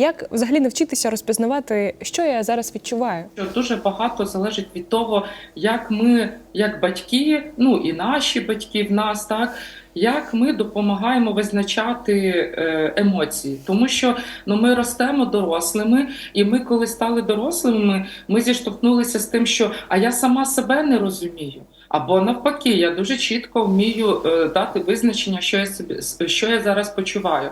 Як взагалі навчитися розпізнавати, що я зараз відчуваю? Дуже багато залежить від того, як ми, як батьки, ну і наші батьки в нас, так як ми допомагаємо визначати е, емоції, тому що ну ми ростемо дорослими, і ми, коли стали дорослими, ми зіштовхнулися з тим, що а я сама себе не розумію. Або навпаки, я дуже чітко вмію е, дати визначення, що я собі що я зараз почуваю.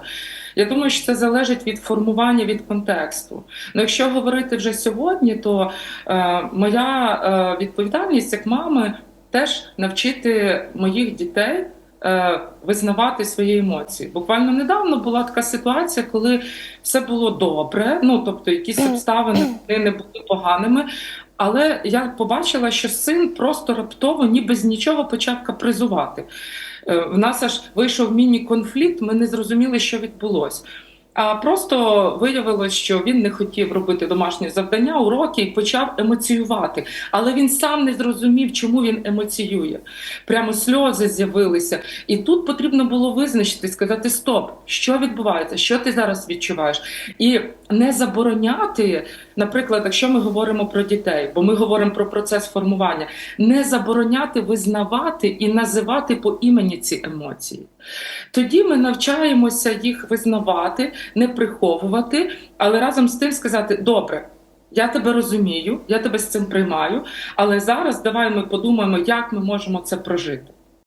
Я думаю, що це залежить від формування від контексту. Ну, якщо говорити вже сьогодні, то е, моя е, відповідальність як мами теж навчити моїх дітей. е, Визнавати свої емоції. Буквально недавно була така ситуація, коли все було добре, ну тобто якісь обставини вони не були поганими. Але я побачила, що син просто раптово, ніби з нічого почав капризувати. Е, В нас аж вийшов міні-конфлікт, ми не зрозуміли, що відбулося. А просто виявилось, що він не хотів робити домашні завдання, уроки і почав емоціювати. Але він сам не зрозумів, чому він емоціює. Прямо сльози з'явилися. І тут потрібно було визначити, сказати: Стоп, що відбувається, що ти зараз відчуваєш? І не забороняти, наприклад, якщо ми говоримо про дітей, бо ми говоримо про процес формування, не забороняти визнавати і називати по імені ці емоції. Тоді ми навчаємося їх визнавати, не приховувати, але разом з тим сказати: добре. Я тебе розумію, я тебе з цим приймаю, але зараз давай ми подумаємо, як ми можемо це прожити.